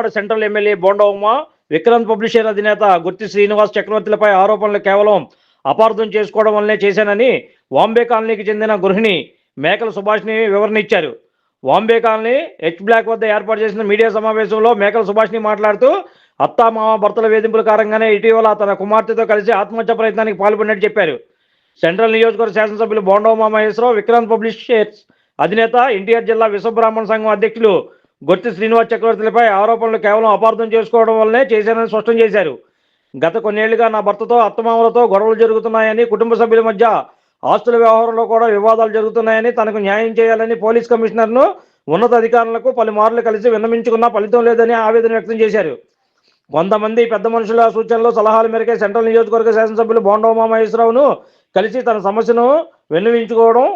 Vijayawada central MLA బోండవమ్మ Vikrant publisher అధినేత గుర్తి శ్రీనివాస్ చక్రవర్తిలపై ఆరోపణలు కేవలం అపార్థం చేసుకోవడం వల్లనే చేశానని వాంబే కాలనీకి చెందిన గృహిణి మేకల సుభాష్ని వివరణ ఇచ్చారు వాంబే కాలనీ హెచ్ బ్లాక్ వద్ద ఏర్పాటు చేసిన మీడియా సమావేశంలో మేకల సుభాష్ని మాట్లాడుతూ అత్తా మామ భర్తల వేధింపుల కారణంగానే ఇటీవల తన కుమార్తెతో కలిసి ఆత్మహత్య ప్రయత్నానికి పాల్పడినట్టు చెప్పారు. సెంట్రల్ నియోజకవర్గ శాసనసభ్యులు బోండవ మహేశ్వరరావు విక్రాంత్ పబ్లిషర్స్ అధినేత ఎన్టీఆర్ జిల్లా విశ్వబ్రాహ్మణ సంఘం అధ్యక్షులు గొర్తి శ్రీనివాస్ చక్రవర్తులపై ఆరోపణలు కేవలం అపార్థం చేసుకోవడం వల్లనే చేశారని స్పష్టం చేశారు. గత కొన్నేళ్ళుగా నా భర్తతో అత్తమామలతో గొడవలు జరుగుతున్నాయని కుటుంబ సభ్యుల మధ్య ఆస్తుల వ్యవహారంలో కూడా వివాదాలు జరుగుతున్నాయని తనకు న్యాయం చేయాలని పోలీస్ కమిషనర్ను ఉన్నత అధికారులకు పలుమార్లు కలిసి విన్నమించుకున్నా ఫలితం లేదని ఆవేదన వ్యక్తం చేశారు. కొంతమంది పెద్ద మనుషుల సూచనలు సలహాల మేరకే సెంట్రల్ నియోజకవర్గ శాసనసభ్యులు బోండా మహేశ్వరరావును కలిసి తన సమస్యను విన్నవించుకోవడం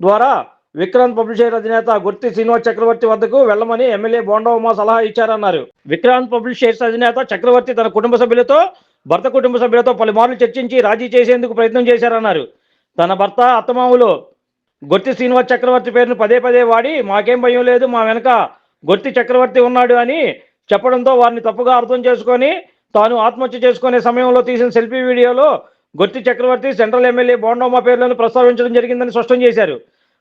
ద్వారా విక్రాంత్ పబ్లిషర్ అధినేత గుర్తి శ్రీనివాస్ చక్రవర్తి వద్దకు వెళ్ళమని ఎమ్మెల్యే బోండవమ్మ సలహా ఇచ్చారన్నారు. విక్రాంత్ పబ్లిషర్స్ అధినేత చక్రవర్తి తన కుటుంబ సభ్యులతో భర్త కుటుంబ సభ్యులతో పలుమార్లు చర్చించి రాజీ చేసేందుకు ప్రయత్నం చేశారన్నారు. తన భర్త అత్తమాములు గొర్తి శ్రీనివాస్ చక్రవర్తి పేరును పదే పదే వాడి మాకేం భయం లేదు మా వెనక గొర్తి చక్రవర్తి ఉన్నాడు అని చెప్పడంతో వారిని తప్పుగా అర్థం చేసుకొని తాను ఆత్మహత్య చేసుకునే సమయంలో తీసిన సెల్ఫీ వీడియోలో గొర్తి చక్రవర్తి సెంట్రల్ ఎమ్మెల్యే బోండమ్మ పేర్లను ప్రస్తావించడం జరిగిందని స్పష్టం చేశారు.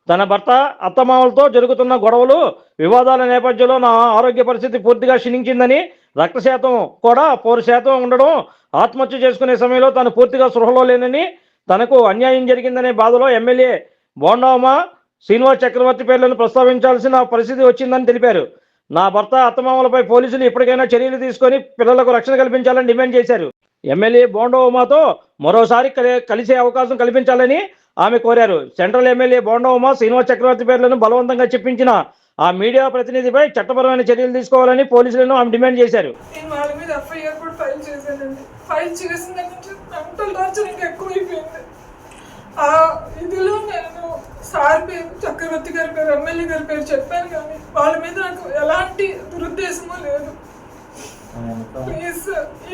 తన భర్త అత్తమామలతో జరుగుతున్న గొడవలు వివాదాల నేపథ్యంలో నా ఆరోగ్య పరిస్థితి పూర్తిగా క్షీణించిందని రక్త శాతం కూడా పౌరు శాతం ఉండడం ఆత్మహత్య చేసుకునే సమయంలో తను పూర్తిగా సృహలో లేనని తనకు అన్యాయం జరిగిందనే బాధలో ఎమ్మెల్యే బోండామ శ్రీనివాస్ చక్రవర్తి పేర్లను ప్రస్తావించాల్సిన పరిస్థితి వచ్చిందని తెలిపారు. నా భర్త అత్తమామలపై పోలీసులు ఇప్పటికైనా చర్యలు తీసుకొని పిల్లలకు రక్షణ కల్పించాలని డిమాండ్ చేశారు. ఎమ్మెల్యే బోండోమాతో మరోసారి కలి- కలిసే అవకాశం కల్పించాలని ఆమె కోరారు. సెంట్రల్ ఎమ్మెల్యే బోండోమా శ్రీనివాస్ చక్రవర్తి పేర్లను బలవంతంగా చెప్పించిన ఆ మీడియా ప్రతినిధిపై చట్టపరమైన చర్యలు తీసుకోవాలని పోలీసులను ఆమె డిమాండ్ చేశారు. ఫైల్ ఇదిలో నేను సార్ పేరు చక్రవర్తి గారి పేరు ఎమ్మెల్యే గారి పేరు చెప్పాను కానీ వాళ్ళ మీద నాకు ఎలాంటి దురుద్దేశమో లేదు. ప్లీజ్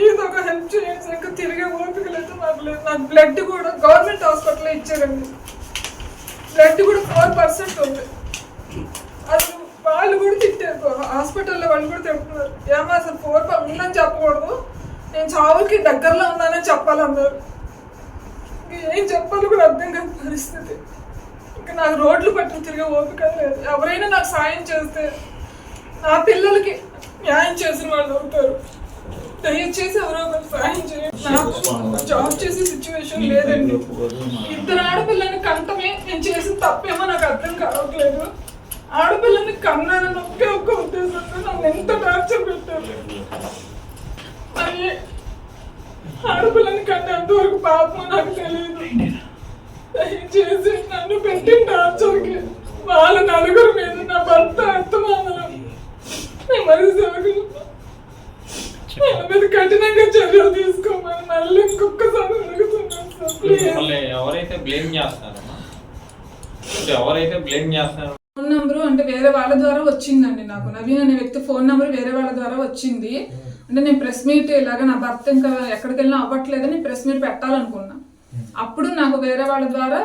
ఇది ఒక హెల్ప్ చేయండి. సార్ ఇంకా తిరిగే ఓపిక లేదు. నాకు లేదు. నాకు బ్లడ్ కూడా గవర్నమెంట్ హాస్పిటల్లో ఇచ్చారండి. బ్లడ్ కూడా ఫోర్ పర్సెంట్ ఉంది. అసలు వాళ్ళు కూడా తిట్టారు. హాస్పిటల్లో వాళ్ళు కూడా తింటున్నారు ఏమో అసలు ఫోర్ ఉందని చెప్పకూడదు. నేను చావుకి దగ్గరలో ఉన్నానని చెప్పాలన్నారు. ఏం చెప్పాలో కూడా అర్థం కాని పరిస్థితి. ఇంకా నాకు రోడ్లు పట్టుకు తిరిగే ఓపిక లేదు. ఎవరైనా నాకు సాయం చేస్తే నా పిల్లలకి న్యాయం చేసిన వాళ్ళు అవుతారు దయచేసి ఎవరో ఒకరు సాయం చేయండి. నాకు జాబ్ చేసే సిచ్యువేషన్ లేదండి. ఇద్దరు ఆడపిల్లని కంటమే నేను చేసిన తప్పేమో నాకు అర్థం కావట్లేదు. ఆడపిల్లని కన్నానని ఒకే ఒక్క ఉద్దేశంతో నన్ను ఎంత టార్చర్ పెట్టారు. మరి ఆడపిల్లని కన్నా ఎంతవరకు పాపమో నాకు తెలియదు దయచేసి నన్ను పెట్టిన టార్చర్కి వాళ్ళ నలుగురు మీద నా భర్త అత్తమామలు నేను మరి సేవకులు వాళ్ళ మీద కఠినంగా చర్యలు తీసుకోమని మళ్ళీ ఇంకొకసారి అడుగుతున్నాను సార్ ప్లీజ్ మిమ్మల్ని ఇప్పుడు ఎవరైతే బ్లేమ్ ఫోన్ నంబరు అంటే వేరే వాళ్ళ ద్వారా వచ్చిందండి నాకు. నవీన్ అనే వ్యక్తి ఫోన్ నంబర్ వేరే వాళ్ళ ద్వారా వచ్చింది. అంటే నేను ప్రెస్ మీట్ ఇలాగ నా భర్త ఇంకా ఎక్కడికి వెళ్ళినా అవ్వట్లేదని ప్రెస్ మీట్ పెట్టాలనుకున్నా. అప్పుడు నాకు వేరే వాళ్ళ ద్వారా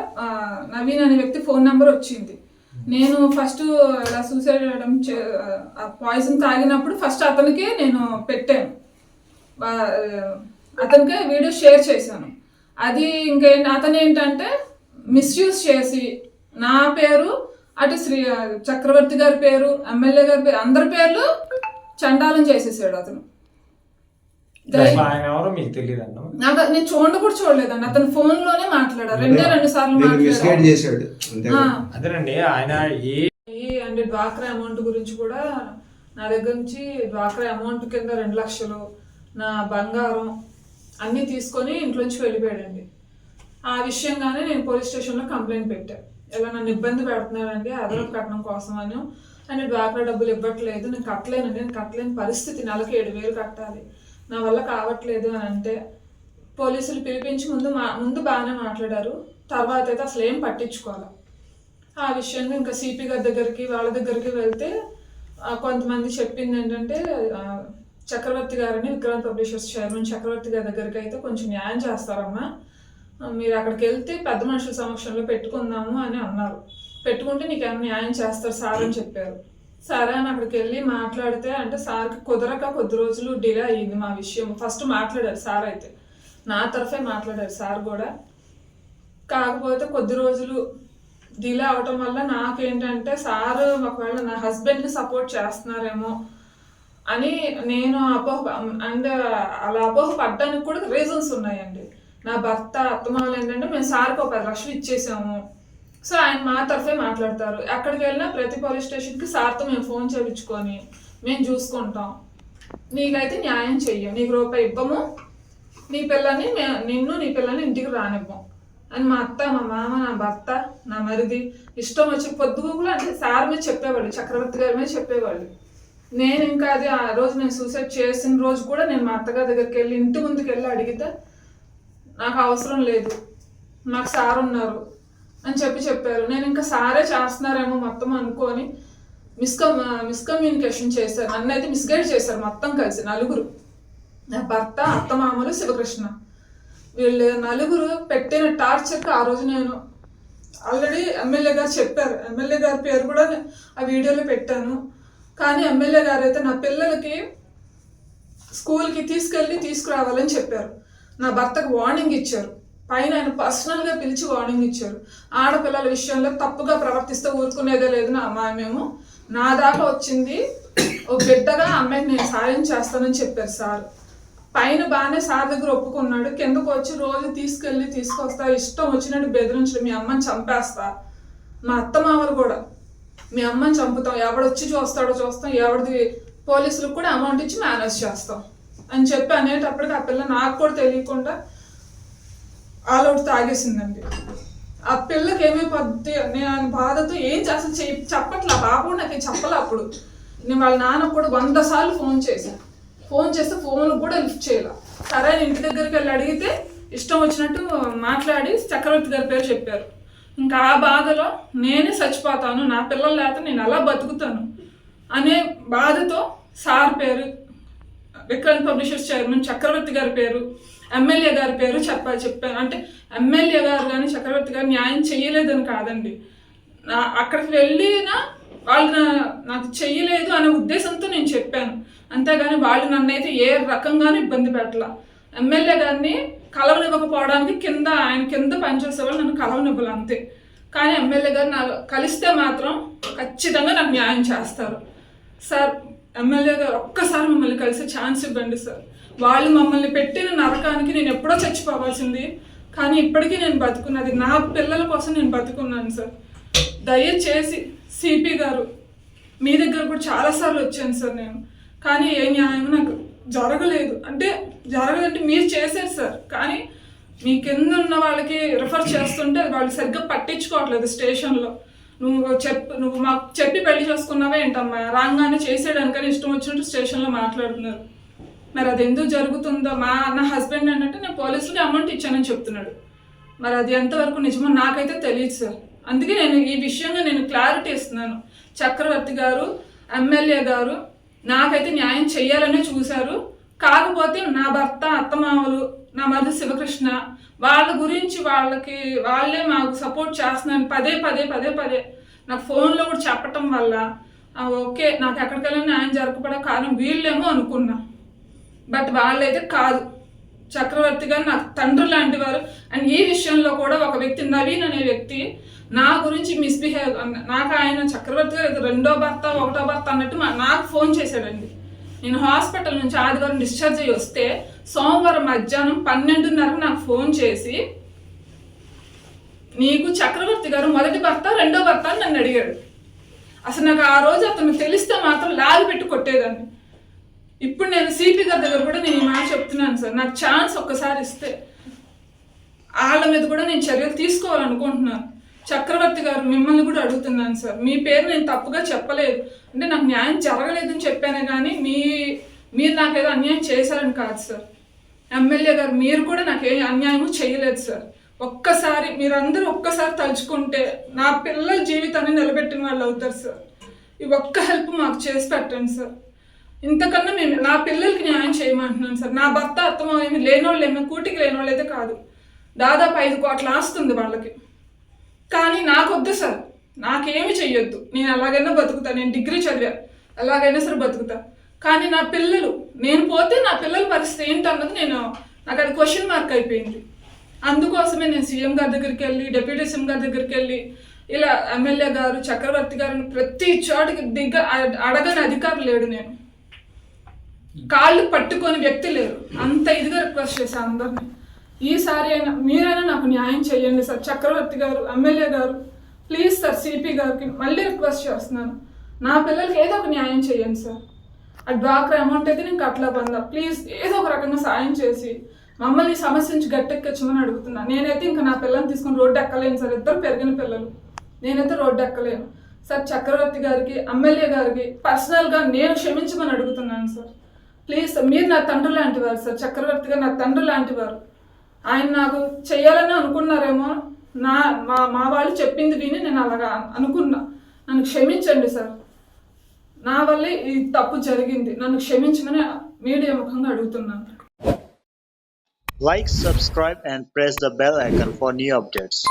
నవీన్ అనే వ్యక్తి ఫోన్ నంబర్ వచ్చింది. నేను ఫస్ట్ ఇలా సూసైడ్ చేయడం పాయిజన్ తాగినప్పుడు ఫస్ట్ అతనికి నేను పెట్టాను. అతనికే అతనికి వీడియో షేర్ చేశాను. అది ఇంకేంటి అతను ఏంటంటే మిస్యూజ్ చేసి నా పేరు అటు శ్రీ చక్రవర్తి గారి పేరు ఎమ్మెల్యే గారి పేరు అందరి పేర్లు చండాలం చేసేసాడు అతను. నాకు నేను చూడ కూడా చూడలేదండి. అతను ఫోన్లోనే మాట్లాడారు రెండే రెండు సార్లు మాట్లాడారు. అంటే డ్వాక్రా అమౌంట్ గురించి కూడా నా దగ్గర నుంచి డ్వాక్రా అమౌంట్ కింద రెండు లక్షలు నా బంగారం అన్నీ తీసుకొని ఇంట్లోంచి వెళ్ళిపోయాడండి. ఆ విషయంగానే నేను పోలీస్ స్టేషన్లో కంప్లైంట్ పెట్టాను ఇలా నన్ను ఇబ్బంది పెడుతున్నారండి అదనపు కట్నం కోసం అని అని డ్వాక్రా డబ్బులు ఇవ్వట్లేదు నేను కట్టలేను నేను కట్టలేని పరిస్థితి నెలకి ఏడు వేలు కట్టాలి నా వల్ల కావట్లేదు అని అంటే పోలీసులు పిలిపించి ముందు మా ముందు బాగానే మాట్లాడారు. తర్వాత అయితే అసలు ఏం పట్టించుకోవాలి. ఆ విషయంగా ఇంకా సిపి గారి దగ్గరికి వాళ్ళ దగ్గరికి వెళ్తే కొంతమంది చెప్పింది ఏంటంటే చక్రవర్తి గారని విక్రాంత్ పబ్లిషర్స్ చైర్మన్ చక్రవర్తి గారి దగ్గరికి అయితే కొంచెం న్యాయం చేస్తారమ్మా. మీరు అక్కడికి వెళ్తే పెద్ద మనుషుల సమక్షంలో పెట్టుకుందాము అని అన్నారు. పెట్టుకుంటే నీకు ఏమైనా న్యాయం చేస్తారు సార్ అని చెప్పారు. సరే అని అక్కడికి వెళ్ళి మాట్లాడితే అంటే సార్కి కుదరక కొద్ది రోజులు డిలే అయ్యింది మా విషయం. ఫస్ట్ మాట్లాడారు సార్ అయితే. నా తరఫే మాట్లాడారు సార్ కూడా. కాకపోతే కొద్ది రోజులు డిలే అవటం వల్ల నాకేంటంటే సార్ ఒకవేళ నా హస్బెండ్ని సపోర్ట్ చేస్తున్నారేమో అని నేను అపోహ అండ్ అలా అపోహ పడ్డానికి కూడా రీజన్స్ ఉన్నాయండి. నా భర్త అత్తమామలు ఏంటంటే మేము సార్కి ఒక పది లక్షలు ఇచ్చేసాము. సో ఆయన మా తరఫే మాట్లాడతారు. ఎక్కడికి వెళ్ళినా ప్రతి పోలీస్ స్టేషన్కి సార్తో మేము ఫోన్ చేయించుకొని మేము చూసుకుంటాం. నీకైతే న్యాయం చెయ్యం. నీకు రూపాయి ఇవ్వము. నీ పిల్లని మే- నిన్ను నీ పిల్లని ఇంటికి రానివ్వం. అని మా అత్త మా మామ నా భర్త నా మరిది ఇష్టం వచ్చి పొద్దుగూకులు అంటే సార్ మీద చెప్పేవాళ్ళు. చక్రవర్తి గారి మీద చెప్పేవాళ్ళు. నేను ఇంకా అది ఆ రోజు నేను సూసైడ్ చేసిన రోజు కూడా నేను మా అత్తగారి దగ్గరికి వెళ్ళి ఇంటి ముందుకు వెళ్ళి అడిగితే నాకు అవసరం లేదు. నాకు సార్ ఉన్నారు అని చెప్పి చెప్పారు. నేను ఇంకా సారే చేస్తున్నారేమో మొత్తం అనుకొని మిస్కమ్ మిస్కమ్యూనికేషన్ చేశారు. నన్ను అయితే మిస్గైడ్ చేశారు మొత్తం కలిసి నలుగురు. నా భర్త అత్తమామలు శివకృష్ణ. వీళ్ళు నలుగురు పెట్టిన టార్చర్కి ఆ రోజు నేను ఆల్రెడీ ఎమ్మెల్యే గారు చెప్పారు. ఎమ్మెల్యే గారి పేరు కూడా ఆ వీడియోలో పెట్టాను. కానీ ఎమ్మెల్యే గారు అయితే నా పిల్లలకి స్కూల్కి తీసుకెళ్ళి తీసుకురావాలని చెప్పారు. నా భర్తకు వార్నింగ్ ఇచ్చారు. పైన ఆయన పర్సనల్గా పిలిచి వార్నింగ్ ఇచ్చారు. ఆడపిల్లల విషయంలో తప్పుగా ప్రవర్తిస్తే ఊరుకునేదే లేదు నా మా మేము. నా దాకా వచ్చింది. ఓ బిడ్డగా అమ్మాయిని అమ్మాయికి నేను సాయం చేస్తానని చెప్పారు సార్. పైన బాగానే సార్ దగ్గర ఒప్పుకున్నాడు. కిందకు వచ్చి రోజు తీసుకెళ్ళి తీసుకొస్తా ఇష్టం వచ్చినట్టు బెదిరించడం మీ అమ్మని చంపేస్తా. మా అత్త మామలు కూడా. మీ అమ్మని చంపుతాం. ఎవడొచ్చి చూస్తాడో చూస్తాం. ఎవడిది పోలీసులకు కూడా అమౌంట్ ఇచ్చి మేనేజ్ చేస్తాం. అని చెప్పి అనేటప్పటికి ఆ పిల్ల నాకు కూడా తెలియకుండా ఆల్ అవుట్ తాగేసిందండి. ఆ పిల్లకి ఏమైపోద్ది? నేను ఆయన బాధతో ఏం చేస్తా చెయ్యి చెప్పట్లా బాబు నాకు చెప్పలే అప్పుడు. నేను వాళ్ళ నాన్న కూడా వంద సార్లు ఫోన్ చేశాను ఫోన్ చేస్తే ఫోన్ కూడా లిఫ్ట్ చేయాల. సరే నేను ఇంటి దగ్గరికి వెళ్ళి అడిగితే ఇష్టం వచ్చినట్టు మాట్లాడి చక్రవర్తి గారి పేరు చెప్పారు. ఇంకా ఆ బాధలో నేనే చచ్చిపోతాను నా పిల్లలు లేకపోతే నేను అలా బతుకుతాను అనే బాధతో సార్ పేరు విక్రాంత్ పబ్లిషర్స్ చైర్మన్ చక్రవర్తి గారి పేరు ఎమ్మెల్యే గారి పేరు చెప్ప చెప్పాను. అంటే ఎమ్మెల్యే గారు కానీ చక్రవర్తి గారు న్యాయం చేయలేదని కాదండి. నా అక్కడికి వెళ్ళినా వాళ్ళు నా- నాకు చెయ్యలేదు అనే ఉద్దేశంతో నేను చెప్పాను. అంతేగాని వాళ్ళు నన్ను అయితే ఏ రకంగానూ ఇబ్బంది పెట్టాల. ఎమ్మెల్యే గారిని కలవనివ్వకపోవడానికి కింద ఆయన కింద పనిచేసే వాళ్ళు నన్ను కలవనివ్వాలి అంతే. కానీ ఎమ్మెల్యే గారు నాకు కలిస్తే మాత్రం ఖచ్చితంగా నాకు న్యాయం చేస్తారు. సార్ ఎమ్మెల్యే గారు ఒక్కసారి మమ్మల్ని కలిసే ఛాన్స్ ఇవ్వండి సార్. వాళ్ళు మమ్మల్ని పెట్టిన నరకానికి నేను ఎప్పుడో చచ్చిపోవాల్సింది. కానీ ఇప్పటికీ నేను బతుకున్నది నా పిల్లల కోసం నేను బతుకున్నాను సార్. దయచేసి సిపి గారు మీ దగ్గర కూడా చాలాసార్లు వచ్చాను సార్ నేను. కానీ ఏ న్యాయం నాకు జరగలేదు. అంటే జరగదంటే మీరు చేశారు సార్. కానీ మీ కింద ఉన్న వాళ్ళకి రిఫర్ చేస్తుంటే వాళ్ళు సరిగ్గా పట్టించుకోవట్లేదు స్టేషన్లో. నువ్వు చెప్పు నువ్వు మాకు చెప్పి పెళ్ళి చేసుకున్నావే ఏంటమ్మా? రాగానే చేసేయడానికని ఇష్టం వచ్చినట్టు స్టేషన్లో మాట్లాడుతున్నారు. మరి అది ఎందుకు జరుగుతుందో మా నా హస్బెండ్ ఏంటంటే నేను పోలీసులకి అమౌంట్ ఇచ్చానని చెప్తున్నాడు. మరి అది ఎంతవరకు నిజమో నాకైతే తెలియదు సార్. అందుకే నేను ఈ విషయంగా నేను క్లారిటీ ఇస్తున్నాను. చక్రవర్తి గారు ఎమ్మెల్యే గారు నాకైతే న్యాయం చేయాలనే చూశారు. కాకపోతే నా భర్త అత్తమామలు నా మధ్య శివకృష్ణ వాళ్ళ గురించి వాళ్ళకి వాళ్ళే మాకు సపోర్ట్ చేస్తున్నాను పదే పదే పదే పదే నాకు ఫోన్లో కూడా చెప్పటం వల్ల ఓకే నాకు ఎక్కడికెళ్ళినా న్యాయం జరగకపోవడం కారణం వీళ్ళేమో అనుకున్నా. బట్ వాళ్ళైతే కాదు. చక్రవర్తి గారు నాకు తండ్రి లాంటి వారు. అండ్ ఈ విషయంలో కూడా ఒక వ్యక్తి నవీన్ అనే వ్యక్తి నా గురించి మిస్బిహేవ్ నాకు ఆయన చక్రవర్తి గారు రెండో భర్త ఒకటో భర్త అన్నట్టు మా- నాకు ఫోన్ చేశాడండి. నేను హాస్పిటల్ నుంచి ఆదివారం డిశ్చార్జ్ అయ్యి వస్తే సోమవారం మధ్యాహ్నం పన్నెండున్నరకు నాకు ఫోన్ చేసి నీకు చక్రవర్తి గారు మొదటి భర్త రెండో భర్త అని నన్ను అడిగాడు. అసలు నాకు ఆ రోజు అతను తెలిస్తే మాత్రం లాగి పెట్టి కొట్టేదాన్ని. ఇప్పుడు నేను సిపి గారి దగ్గర కూడా నేను ఈ మాట చెప్తున్నాను సార్. నాకు ఛాన్స్ ఒక్కసారి ఇస్తే వాళ్ళ మీద కూడా నేను చర్యలు తీసుకోవాలనుకుంటున్నాను. చక్రవర్తి గారు మిమ్మల్ని కూడా అడుగుతున్నాను సార్. మీ పేరు నేను తప్పుగా చెప్పలేదు. అంటే నాకు న్యాయం జరగలేదని చెప్పానే కానీ మీ మీరు నాకు ఏదో అన్యాయం చేశారని కాదు సార్. ఎమ్మెల్యే గారు మీరు కూడా నాకు ఏ అన్యాయము చేయలేదు సార్. ఒక్కసారి మీరందరూ ఒక్కసారి తలుచుకుంటే నా పిల్లల జీవితాన్ని నిలబెట్టిన వాళ్ళు అవుతారు సార్. ఈ ఒక్క హెల్ప్ మాకు చేసి పెట్టండి సార్. ఇంతకన్నా మేము నా పిల్లలకి న్యాయం చేయమంటున్నాను సార్. నా భర్త అర్థం ఏమి లేనోళ్ళు ఏమి కూటికి లేనోళ్ళు అయితే కాదు. దాదాపు ఐదు కోట్ల ఆస్తుంది వాళ్ళకి. కానీ నాకు వద్దు సార్. నాకేమి చెయ్యొద్దు. నేను ఎలాగైనా బతుకుతా. నేను డిగ్రీ చదివా. ఎలాగైనా సరే బతుకుతా. కానీ నా పిల్లలు నేను పోతే నా పిల్లల పరిస్థితి ఏంటన్నది నేను నాకు అది క్వశ్చన్ మార్క్ అయిపోయింది. అందుకోసమే నేను సీఎం గారి దగ్గరికి వెళ్ళి డిప్యూటీ సీఎం గారి దగ్గరికి వెళ్ళి ఇలా ఎమ్మెల్యే గారు చక్రవర్తి గారిని ప్రతి చోటికి దిగ్గ అడగని అధికారులు లేడు నేను. కాళ్ళు పట్టుకొని వ్యక్తి లేరు. అంత ఇదిగా రిక్వెస్ట్ చేశాను అందరిని. ఈసారి అయినా మీరైనా నాకు న్యాయం చేయండి సార్. చక్రవర్తి గారు ఎమ్మెల్యే గారు ప్లీజ్ సార్ సిపి గారికి మళ్ళీ రిక్వెస్ట్ చేస్తున్నాను. నా పిల్లలకి ఏదో ఒక న్యాయం చేయండి సార్. ఆ డ్వాక్రా అమౌంట్ అయితే నేను కట్టలే బందా. ప్లీజ్ ఏదో ఒక రకంగా సాయం చేసి మమ్మల్ని సమస్య నుంచి గట్టెక్కించమని అడుగుతున్నా. నేనైతే ఇంకా నా పిల్లల్ని తీసుకొని రోడ్డు ఎక్కలేను సార్. ఇద్దరు పెరిగిన పిల్లలు. నేనైతే రోడ్డు ఎక్కలేను. సార్ చక్రవర్తి గారికి ఎమ్మెల్యే గారికి పర్సనల్గా నేను క్షమించమని అడుగుతున్నాను సార్. ప్లీజ్ సార్ మీరు నా తండ్రి లాంటి వారు సార్. చక్రవర్తి గారు నా తండ్రి లాంటి వారు. ఆయన నాకు చెయ్యాలని అనుకున్నారేమో నా మా మా వాళ్ళు చెప్పింది విని నేను అలాగా అనుకున్నా. నన్ను క్షమించండి సార్. నా వల్లే ఈ తప్పు జరిగింది. నన్ను క్షమించమని మీడియా ముఖంగా అడుగుతున్నాను. Like subscribe and press the bell icon for new updates